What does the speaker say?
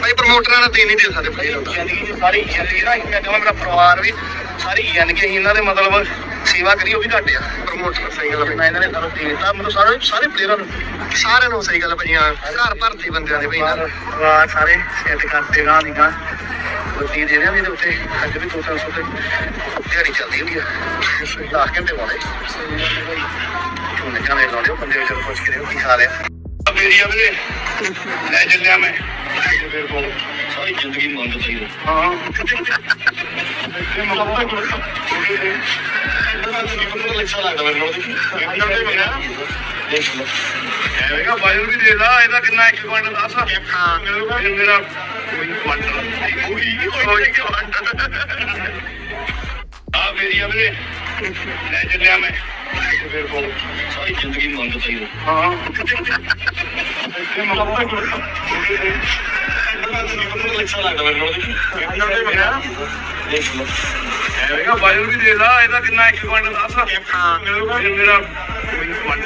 ਭਾਈ ਪ੍ਰਮੋਟਰਾਂ ਨਾਲ ਤੇ ਨਹੀਂ ਦੇ ਸਕਦੇ ਭਾਈ ਜ਼ਿੰਦਗੀ ਦੀ ਸਾਰੀ ਜ਼ਿੰਦਗੀ ਨਾ ਮੈਂ ਕਹਾਂ ਮੇਰਾ ਪਰਿਵਾਰ ਵੀ ਸਾਰੀ ਜ਼ਿੰਦਗੀ ਅਸੀਂ ਇਹਨਾਂ ਦੇ ਮਤਲਬ ਸੇਵਾ ਕਰੀ ਉਹ ਵੀ ਘੱਟ ਆ। ਪ੍ਰਮੋਟਰ ਸਹੀ ਗੱਲ ਮੈਂ ਇਹਨਾਂ ਨੇ ਸਾਨੂੰ ਦੇ ਦਿੱਤਾ ਮਤਲਬ ਸਾਰੇ ਸਾਰੇ ਪਲੇਅਰਾਂ ਨੂੰ। ਸਾਰਿਆਂ ਨੂੰ ਸਹੀ ਗੱਲ ਭਾਈ ਹਾਂ। ਘਰ ਭਰਤੀ ਬੰਦਿਆਂ ਦੇ ਭਾਈ ਵਾਹ ਸਾਰੇ ਸੈੱਟ ਕਰਤੇ ਗਾਂ ਦੀ ਗਾਂ ਬੱਤੀ ਦੇ ਰਿਹਾ ਵੀ ਇਹਦੇ ਉੱਤੇ ਅੱਜ ਵੀ 200 ਤੇ ਦਿਹਾੜੀ ਚੱਲਦੀ ਹੁੰਦੀ ਆ। 10 ਘੰਟੇ ਵਾਲੇ ਝੋਨੇ ਝਾਨੇ ਲਾਉਂਦੇ ਉਹ ਬੰਦੇ ਵਿਚਾਰੇ ਪੁੱਛ ਕੇ ਦੇਖੋ ਕੀ ਹਾਲ ਆ। ਮੇਰੀ ਆ ਵੀਰੇ। ਲੈ ਚੱਲਿਆ ਮੈਂ। ਫਿਰ ਕੋਲ ਸਾਰੀ ਜ਼ਿੰਦਗੀ ਮੰਗ ਚਾਹੀਦਾ ਹਾਂ। ਇਹ ਮਤਲਬ ਤਾਂ ਲੱਛਾ ਲੱਗਦਾ ਮੈਨੂੰ ਉਹਦੇ ਦੇਖ ਲਓ ਐਵੇਂਗਾ ਬਾਇਓ ਵੀ ਦੇ ਲਾ ਇਹਦਾ ਕਿੰਨਾ ਇੱਕ ਕੁਆਂਟਲ ਦੱਸ ਹਾਂ। ਮੇਰੇ ਮੇਰਾ ਕੋਈ ਕੁਆਂਟਲ ਕੋਈ ਕੋਈ ਕੁਆਂਟਲ ਆ ਮੇਰੀ ਆ ਵੀਰੇ ਲੈ ਚੱਲਿਆ ਮੈਂ ਫਿਰ ਕੋਲ ਸਾਰੀ ਜ਼ਿੰਦਗੀ ਮੰਗ ਚਾਹੀਦਾ ਹਾਂ ਇਹ ਮਤਲਬ ਤਾਂ ਲੱਛਾ ਲੱਗਦਾ ਮੈਨੂੰ ਉਹਦੇ ਦੇਖ ਲਓ ਐਵੇਂਗਾ ਬਾਇਓ ਵੀ ਦੇ ਲਾ ਇਹਦਾ ਕਿੰਨਾ ਇੱਕ ਕੁਆਂਟਲ ਦੱਸ। ਹਾਂ। ਮੇਰੇ